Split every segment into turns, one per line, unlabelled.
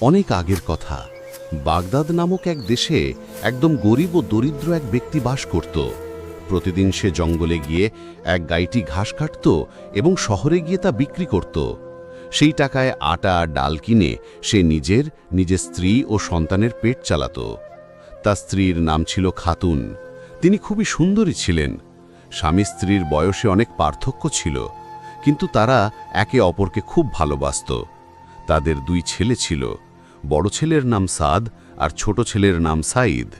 অনেক আগের কথা। বাগদাদ নামক এক দেশে একদম গরিব ও দরিদ্র এক ব্যক্তি বাস করত। প্রতিদিন সে জঙ্গলে গিয়ে এক গাইটি ঘাস কাটত এবং শহরে গিয়ে তা বিক্রি করত। সেই টাকায় আটা, ডাল কিনে সে নিজের নিজের স্ত্রী ও সন্তানের পেট চালাত। তার স্ত্রীর নাম ছিল খাতুন। তিনি খুবই সুন্দরী ছিলেন। স্বামী স্ত্রীর বয়সে অনেক পার্থক্য ছিল, কিন্তু তারা একে অপরকে খুব ভালোবাসত। তাদের দুই ছেলে ছিল। বড় ছেলের নাম সাদ আর ছোট ছেলের নাম সাইদ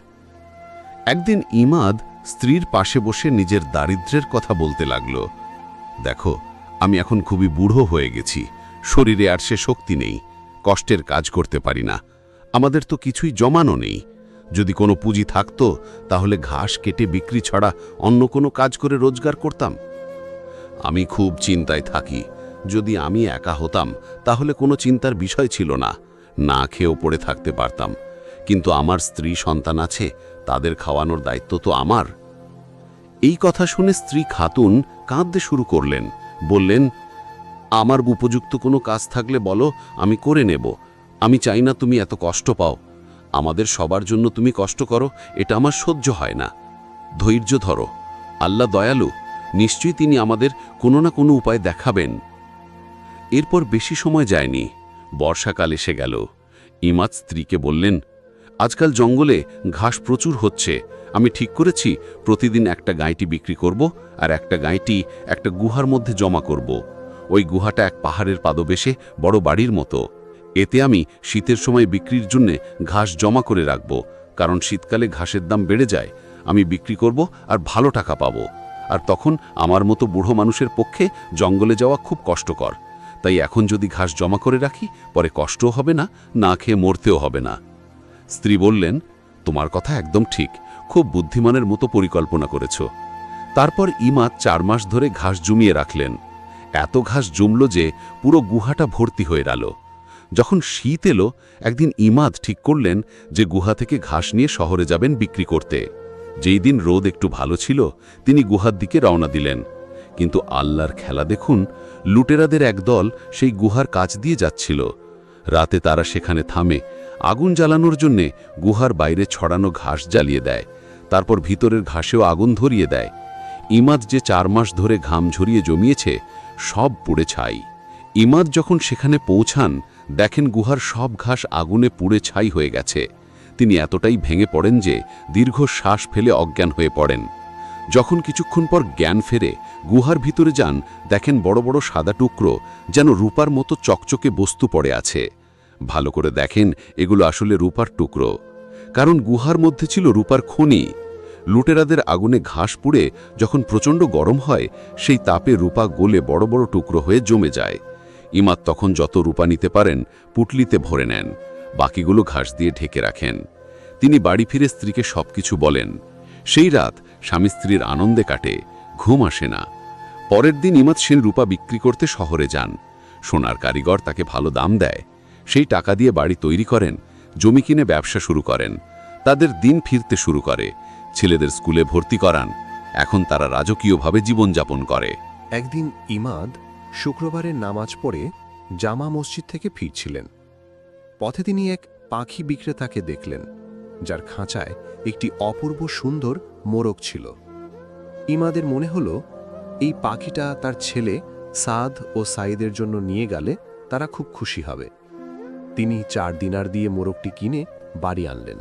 একদিন ইমাদ স্ত্রীর পাশে বসে নিজের দারিদ্র্যের কথা বলতে লাগল। দেখো, আমি এখন খুবই বুড়ো হয়ে গেছি, শরীরে আর সে শক্তি নেই, কষ্টের কাজ করতে পারি না, আমাদের তো কিছুই জমানো নেই। যদি কোনো পুঁজি থাকতো, তাহলে ঘাস কেটে বিক্রি ছাড়া অন্য কোনো কাজ করে রোজগার করতাম। আমি খুব চিন্তায় থাকি, যদি আমি একা হতাম, তাহলে কোনো চিন্তার বিষয় ছিল না। না খেয়েও পড়ে থাকতে পারতাম। কিন্তু আমার স্ত্রী সন্তান আছে, তাদের খাওয়ানোর দায়িত্ব তো আমার। এই কথা শুনে স্ত্রী খাতুন কাঁদতে শুরু করলেন। বললেন, আমার উপযুক্ত কোনো কাজ থাকলে বলো, আমি করে নেব। আমি চাই না তুমি এত কষ্ট পাও। আমাদের সবার জন্য তুমি কষ্ট করো, এটা আমার সহ্য হয় না। ধৈর্য ধরো। আল্লাহ দয়ালু, নিশ্চয়ই তিনি আমাদের কোনো না কোনো উপায় দেখাবেন। এরপর বেশি সময় যায়নি। বর্ষাকাল এসে গেল। ইমাদ স্ত্রীকে বললেন, আজকাল জঙ্গলে ঘাস প্রচুর হচ্ছে। আমি ঠিক করেছি, প্রতিদিন একটা গাইটি বিক্রি করব আর একটা গাইটি একটা গুহার মধ্যে জমা করব। ওই গুহাটা এক পাহাড়ের পাদবেশে বড় বাড়ির মতো। এতে আমি শীতের সময় বিক্রির জন্যে ঘাস জমা করে রাখব, কারণ শীতকালে ঘাসের দাম বেড়ে যায়। আমি বিক্রি করব আর ভালো টাকা পাবো। আর তখন আমার মতো বুড়ো মানুষের পক্ষে জঙ্গলে যাওয়া খুব কষ্টকর। তাই এখন যদি ঘাস জমা করে রাখি, পরে কষ্টও হবে না না খেয়ে মরতেও হবে না। স্ত্রী বললেন, তোমার কথা একদম ঠিক, খুব বুদ্ধিমানের মতো পরিকল্পনা করেছ। তারপর ইমাদ চার মাস ধরে ঘাস জমিয়ে রাখলেন। এত ঘাস জমল যে পুরো গুহাটা ভর্তি হয়ে গেল। যখন শীত এলো, একদিন ইমাদ ঠিক করলেন যে গুহা থেকে ঘাস নিয়ে শহরে যাবেন বিক্রি করতে। যেই দিন রোদ একটু ভালো ছিল, তিনি গুহার দিকে রওনা দিলেন। কিন্তু আল্লাহর খেলা দেখুন, লুটেরাদের একদল সেই গুহার কাছ দিয়ে যাচ্ছিল। রাতে তারা সেখানে থামে, আগুন জ্বালানোর জন্যে গুহার বাইরে ছড়ানো ঘাস জ্বালিয়ে দেয়, তারপর ভিতরের ঘাসেও আগুন ধরিয়ে দেয়। ইমাদ যে চার মাস ধরে ঘাম ঝরিয়ে জমিয়েছে, সব পুড়ে ছাই। ইমাদ যখন সেখানে পৌঁছান, দেখেন গুহার সব ঘাস আগুনে পুড়ে ছাই হয়ে গেছে। তিনি এতটাই ভেঙে পড়েন যে দীর্ঘ শ্বাস ফেলে অজ্ঞান হয়ে পড়েন। যখন কিছুক্ষণ পর জ্ঞান ফেরে গুহার ভিতরে যান, দেখেন বড় বড় সাদা টুকরো যেন রূপার মতো চকচকে বস্তু পড়ে আছে। ভালো করে দেখেন, এগুলো আসলে রূপার টুকরো। কারণ গুহার মধ্যে ছিল রূপার খনি। লুটেরাদের আগুনে ঘাস পুড়ে যখন প্রচণ্ড গরম হয়, সেই তাপে রূপা গোলে বড় বড় টুকরো হয়ে জমে যায়। ইমাদ তখন যত রূপা নিতে পারেন, পুটলিতে ভরে নেন। বাকিগুলো ঘাস দিয়ে ঢেকে রাখেন। তিনি বাড়ি ফিরে স্ত্রীকে সবকিছু বলেন। সেই রাত স্বামী স্ত্রীর আনন্দে কাটে। ঘুম আসে না। পরের দিন ইমাদ সেন রূপা বিক্রি করতে শহরে যান। সোনার কারিগর তাকে ভালো দাম দেয়। সেই টাকা দিয়ে বাড়ি তৈরি করেন, জমি কিনে ব্যবসা শুরু করেন। তাদের দিন ফিরতে শুরু করে। ছেলেদের স্কুলে ভর্তি করান। এখন তারা রাজকীয়ভাবে জীবনযাপন করে।
একদিন ইমাদ শুক্রবারের নামাজ পড়ে জামা মসজিদ থেকে ফিরছিলেন। পথে তিনি এক পাখি বিক্রেতাকে দেখলেন, যার খাঁচায় একটি অপূর্ব সুন্দর মোরগ ছিল। ইমাদের মনে হলো, এই পাখিটা তার ছেলে সাদ ও সাইদের জন্য নিয়ে গেলে তারা খুব খুশি হবে। তিনি চার দিনার দিয়ে মোরগটি কিনে বাড়ি আনলেন।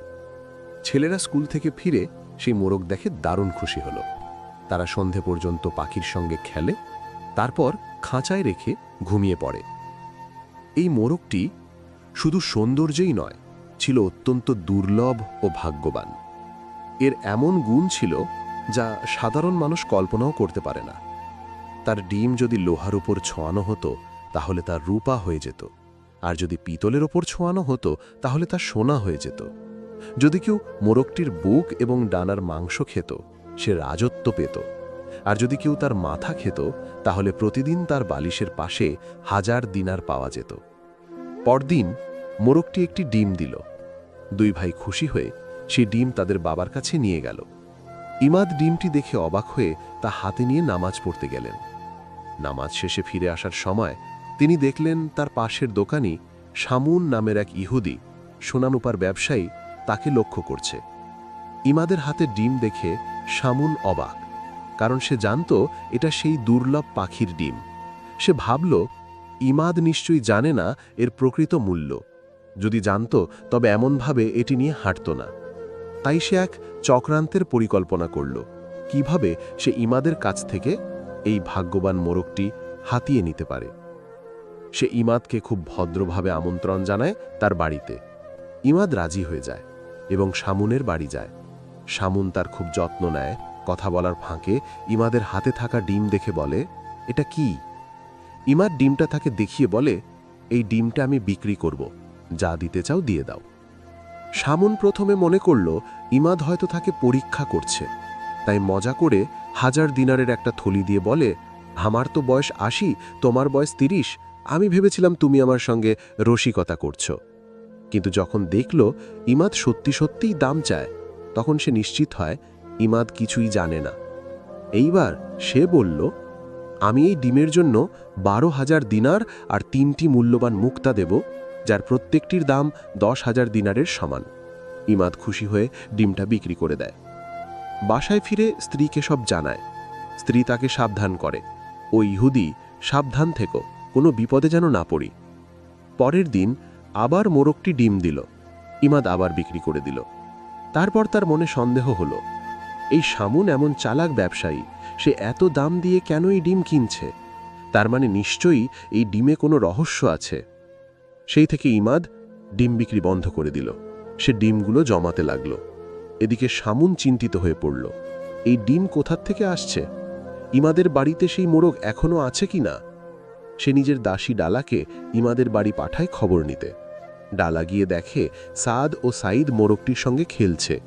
ছেলেরা স্কুল থেকে ফিরে সেই মোরগ দেখে দারুণ খুশি হলো। তারা সন্ধে পর্যন্ত পাখির সঙ্গে খেলে, তারপর খাঁচায় রেখে ঘুমিয়ে পড়ে। এই মোরগটি শুধু সৌন্দর্যেই নয়, ছিল অত্যন্ত দুর্লভ ও ভাগ্যবান। এর এমন গুণ ছিল যা সাধারণ মানুষ কল্পনাও করতে পারে না। তার ডিম যদি লোহার উপর ছোঁয়ানো হতো, তাহলে তার রূপা হয়ে যেত। আর যদি পিতলের ওপর ছোঁয়ানো হতো, তাহলে তা সোনা হয়ে যেত। যদি কেউ মোরগটির বুক এবং ডানার মাংস খেত, সে রাজত্ব পেত। আর যদি কেউ তার মাথা খেত, তাহলে প্রতিদিন তার বালিশের পাশে হাজার দিনার পাওয়া যেত। পরদিন মোরগটি একটি ডিম দিল। দুই ভাই খুশি হয়ে সে ডিম তাদের বাবার কাছে নিয়ে গেল। ইমাদ ডিমটি দেখে অবাক হয়ে তা হাতে নিয়ে নামাজ পড়তে গেলেন। নামাজ শেষে ফিরে আসার সময় তিনি দেখলেন তার পাশের দোকানি শামুন নামের এক ইহুদি, সোনানুপার ব্যবসায়ী, তাকে লক্ষ্য করছে। ইমাদের হাতে ডিম দেখে শামুন অবাক, কারণ সে জানত এটা সেই দুর্লভ পাখির ডিম। সে ভাবল, ইমাদ নিশ্চয়ই জানে না এর প্রকৃত মূল্য। যদি জানত, তবে এমনভাবে এটি নিয়ে হাঁটত না। তাই সে এক চক্রান্তের পরিকল্পনা করল। কীভাবে সে ইমাদের কাছ থেকে এই ভাগ্যবান মোরগটি হাতিয়ে নিতে পারে? সে ইমাদকে খুব ভদ্রভাবে আমন্ত্রণ জানায় তার বাড়িতে। ইমাদ রাজি হয়ে যায় এবং শামুনের বাড়ি যায়। শামুন তার খুব যত্ন নেয়, কথা বলার ফাঁকে ইমাদের হাতে থাকা ডিম দেখে বলে, এটা কি? ইমাদ ডিমটা তাকে দেখিয়ে বলে, এই ডিমটা আমি বিক্রি করব। যা দিতে চাও দিয়ে দাও। শামুন প্রথমে মনে করল, ইমাদ হয়তো তাকে পরীক্ষা করছে। তাই মজা করে হাজার দিনারের একটা থলি দিয়ে বলে, আমার তো বয়স আশি, তোমার বয়স তিরিশ। আমি ভেবেছিলাম তুমি আমার সঙ্গে রসিকতা করছ। কিন্তু যখন দেখল, ইমাদ সত্যি সত্যিই দাম চায়, তখন সে নিশ্চিত হয়, ইমাদ কিছুই জানে না। এইবার সে বলল, আমি এই ডিমের জন্য বারো হাজার দিনার আর তিনটি মূল্যবান মুক্তা দেব। যার প্রত্যেকটির দাম দশ হাজার দিনারের সমান। ইমাদ খুশি হয়ে ডিমটা বিক্রি করে দেয়। বাসায় ফিরে স্ত্রীকে সব জানায়। স্ত্রী তাকে সাবধান করে। ও ইহুদি, সাবধান থেকো, কোনো বিপদে যেন না পড়ি। পরের দিন আবার মোরগটি ডিম দিল। ইমাদ আবার বিক্রি করে দিল। তারপর তার মনে সন্দেহ হলো, এই সামুন এমন চালাক ব্যবসায়ী, সে এত দাম দিয়ে কেন এই ডিম কিনছে? তার মানে নিশ্চয়ই এই ডিমে কোনো রহস্য আছে। সেই থেকে ইমাদ ডিম বিক্রি বন্ধ করে দিল। সে ডিমগুলো জমাতে লাগল। এদিকে শামুন চিন্তিত হয়ে পড়ল। এই ডিম কোথার থেকে আসছে? ইমাদের বাড়িতে সেই মোরগ এখনও আছে কি না? সে নিজের দাসী ডালাকে ইমাদের বাড়ি পাঠায় খবর নিতে। ডালা গিয়ে দেখে সাদ ও সাইদ মোরগটির সঙ্গে খেলছে।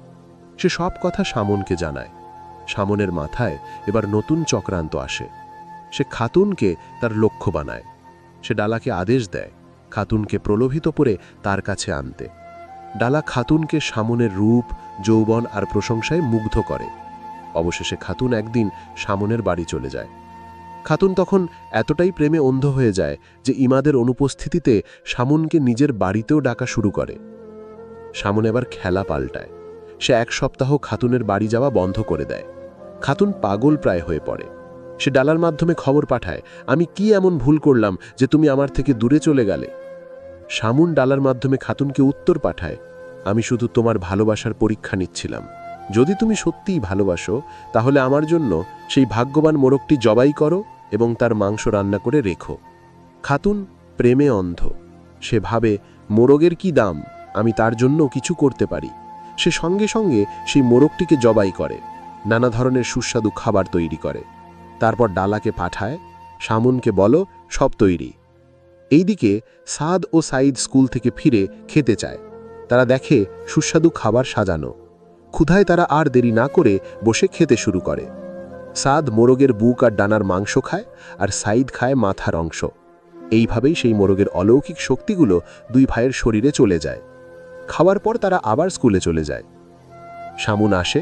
সে সব কথা শামনকে জানায়। সামনের মাথায় এবার নতুন চক্রান্ত আসে। সে খাতুনকে তার লক্ষ্য বানায়। সে ডালাকে আদেশ দেয়। খাতুনকে প্রলোভিত করে তার কাছে আনতে। ডালা খাতুনকে সামনের রূপ, যৌবন আর প্রশংসায় মুগ্ধ করে। অবশেষে খাতুন একদিন সামনের বাড়ি চলে যায়। খাতুন তখন এতটাই প্রেমে অন্ধ হয়ে যায় যে ইমাদের অনুপস্থিতিতে সামুনকে নিজের বাড়িতেও ডাকা শুরু করে। শামুন এবার খেলা পাল্টায়। সে এক সপ্তাহ খাতুনের বাড়ি যাওয়া বন্ধ করে দেয়। খাতুন পাগল প্রায় হয়ে পড়ে। সে ডালার মাধ্যমে খবর পাঠায়, আমি কি এমন ভুল করলাম যে তুমি আমার থেকে দূরে চলে গেলে? শামুন ডালার মাধ্যমে খাতুনকে উত্তর পাঠায়, আমি শুধু তোমার ভালোবাসার পরীক্ষা নিচ্ছিলাম। যদি তুমি সত্যিই ভালোবাসো, তাহলে আমার জন্য সেই ভাগ্যবান মোরগটি জবাই করো এবং তার মাংস রান্না করে রেখো। খাতুন প্রেমে অন্ধ। সে ভাবে, মোরগের কি দাম? আমি তার জন্য কিছু করতে পারি। সে সঙ্গে সঙ্গে সেই মোরগটিকে জবাই করে, নানা ধরনের সুস্বাদু খাবার তৈরি করে। তারপর ডালাকে পাঠায়, শামুনকে বলো, সব তৈরি। এইদিকে সাদ ও সাইদ স্কুল থেকে ফিরে খেতে চায়। তারা দেখে সুস্বাদু খাবার সাজানো। ক্ষুধায় তারা আর দেরি না করে বসে খেতে শুরু করে। সাদ মোরগের বুক আর ডানার মাংস খায় আর সাইদ খায় মাথার অংশ। এইভাবেই সেই মোরগের অলৌকিক শক্তিগুলো দুই ভাইয়ের শরীরে চলে যায়। খাওয়ার পর তারা আবার স্কুলে চলে যায়। শামুন আসে,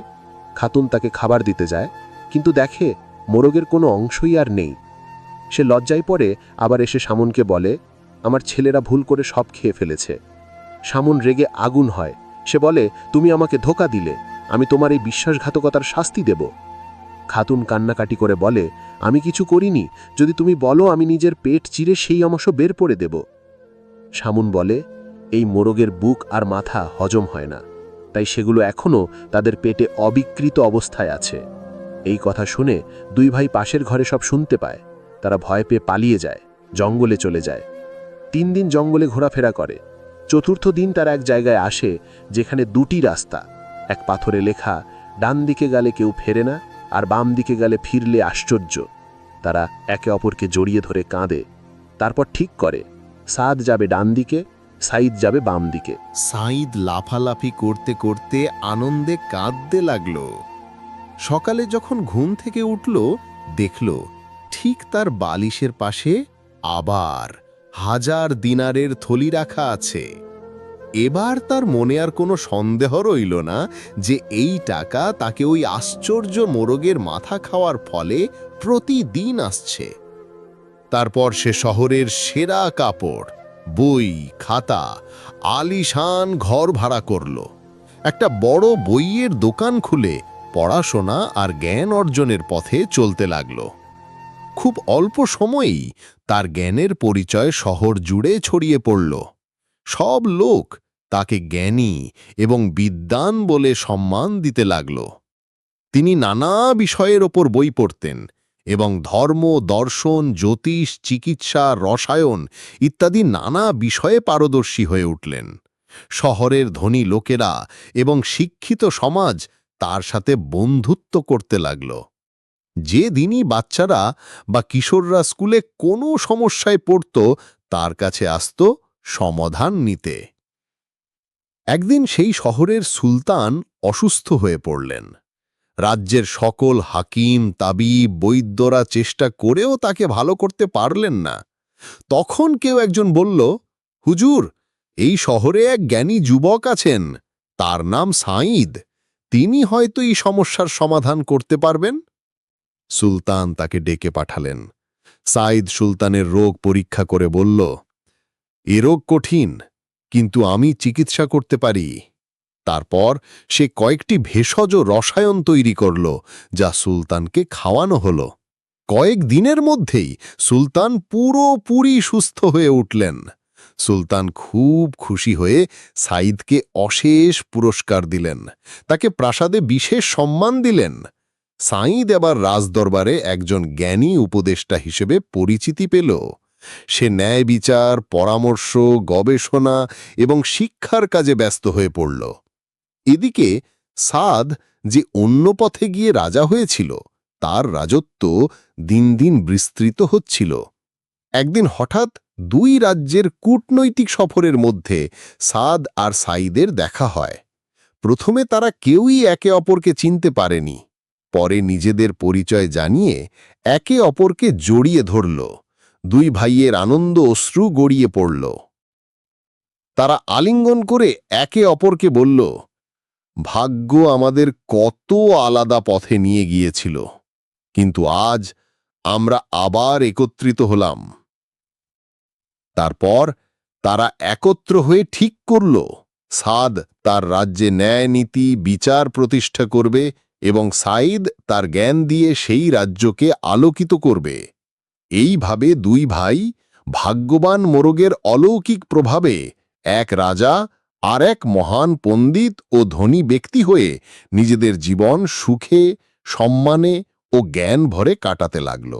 খাতুন তাকে খাবার দিতে যায়, কিন্তু দেখে মোরগের কোনো অংশই আর নেই। সে লজ্জায় পড়ে, আবার এসে শামুনকে বলে, আমার ছেলেরা ভুল করে সব খেয়ে ফেলেছে। শামুন রেগে আগুন হয়। সে বলে, তুমি আমাকে ধোকা দিলে। আমি তোমার এই বিশ্বাসঘাতকতার শাস্তি দেব। খাতুন কান্নাকাটি করে বলে, আমি কিছু করিনি। যদি তুমি বলো, আমি নিজের পেট চিরে সেই অংশ বের করে দেব। শামুন বলে, এই মোরগের বুক আর মাথা হজম হয় না। তাই সেগুলো এখনও তাদের পেটে অবিকৃত অবস্থায় আছে। এই কথা শুনে দুই ভাই পাশের ঘরে সব শুনতে পায়। তারা ভয় পেয়ে পালিয়ে যায়, জঙ্গলে চলে যায়। তিন দিন জঙ্গলে ঘোরাফেরা করে। চতুর্থ দিন তারা এক জায়গায় আসে, যেখানে দুটি রাস্তা। এক পাথরে লেখা, ডান দিকে গেলে কেউ ফেরে না, আর বাম দিকে গেলে ফিরলে আশ্চর্য। তারা একে অপরকে জড়িয়ে ধরে কাঁদে। তারপর ঠিক করে, সাদ যাবে ডান দিকে সাইদ যাবে বাম দিকে।
সাইদ লাফালাফি করতে করতে আনন্দে কাঁদতে লাগল। সকালে যখন ঘুম থেকে উঠল, দেখল ঠিক তার বালিশের পাশে আবার হাজার দিনারের থলি রাখা আছে। এবার তার মনে আর কোনো সন্দেহ রইল না যে এই টাকা তাকে ওই আশ্চর্য মোরগের মাথা খাওয়ার ফলে প্রতিদিন আসছে। তারপর সে শহরের সেরা কাপড়,
বই, খাতা, আলিশান ঘর ভাড়া করল। একটা বড় বইয়ের দোকান খুলে পড়াশোনা আর জ্ঞান অর্জনের পথে চলতে লাগল। খুব অল্প সময়েই তার জ্ঞানের পরিচয় শহর জুড়ে ছড়িয়ে পড়ল। সব লোক তাকে জ্ঞানী এবং বিদ্বান বলে সম্মান দিতে লাগল। তিনি নানা বিষয়ের ওপর বই পড়তেন এবং ধর্ম, দর্শন, জ্যোতিষ, চিকিৎসা, রসায়ন ইত্যাদি নানা বিষয়ে পারদর্শী হয়ে উঠলেন। শহরের ধনী লোকেরা এবং শিক্ষিত সমাজ তার সাথে বন্ধুত্ব করতে লাগল। যে দিনই বাচ্চারা বা কিশোররা স্কুলে কোনো সমস্যায় পড়ত, তার কাছে আসত সমাধান নিতে। একদিন সেই শহরের সুলতান অসুস্থ হয়ে পড়লেন। রাজ্যের সকল হাকিম, তাবিব, বৈদ্যরা চেষ্টা করেও তাকে ভালো করতে পারলেন না। তখন কেউ একজন বলল, হুজুর, এই শহরে এক জ্ঞানী যুবক আছেন, তার নাম সাঈদ। তিনি হয়তো এই সমস্যার সমাধান করতে পারবেন? সুলতান তাকে ডেকে পাঠালেন। সাঈদ সুলতানের রোগ পরীক্ষা করে বলল, এ রোগ কঠিন, কিন্তু আমি চিকিৎসা করতে পারি। তারপর সে কয়েকটি ভেষজ রসায়ন তৈরি করল, যা সুলতানকে খাওয়ানো হল। কয়েক দিনের মধ্যেই সুলতান পুরোপুরি সুস্থ হয়ে উঠলেন। সুলতান খুব খুশি হয়ে সাইদকে অশেষ পুরস্কার দিলেন। তাকে প্রাসাদে বিশেষ সম্মান দিলেন। সাঈদ এবার রাজদরবারে একজন জ্ঞানী উপদেষ্টা হিসেবে পরিচিতি পেল। সে ন্যায় বিচার, পরামর্শ, গবেষণা এবং শিক্ষার কাজে ব্যস্ত হয়ে পড়ল। এদিকে সাদ যে অন্য পথে গিয়ে রাজা হয়েছিল, তার রাজত্ব দিন দিন বিস্তৃত হচ্ছিল। একদিন হঠাৎ দুই রাজ্যের কূটনৈতিক সফরের মধ্যে সাদ আর সাইদের দেখা হয়। প্রথমে তারা কেউই একে অপরকে চিনতে পারেনি। পরে নিজেদের পরিচয় জানিয়ে একে অপরকে জড়িয়ে ধরল। দুই ভাইয়ের আনন্দ অশ্রু গড়িয়ে পড়ল। তারা আলিঙ্গন করে একে অপরকে বলল, ভাগ্য আমাদের কত আলাদা পথে নিয়ে গিয়েছিল, কিন্তু আজ আমরা আবার একত্রিত হলাম। তারপর তারা একত্র হয়ে ঠিক করল, সাদ তার রাজ্যে ন্যায় নীতি, বিচার প্রতিষ্ঠা করবে এবং সাইদ তার জ্ঞান দিয়ে সেই রাজ্যকে আলোকিত করবে। এইভাবে দুই ভাই ভাগ্যবান মোরগের অলৌকিক প্রভাবে এক রাজা আর এক মহান পণ্ডিত ও ধনী ব্যক্তি হয়ে নিজেদের জীবন সুখে, সম্মানে ও জ্ঞান ভরে কাটাতে লাগল।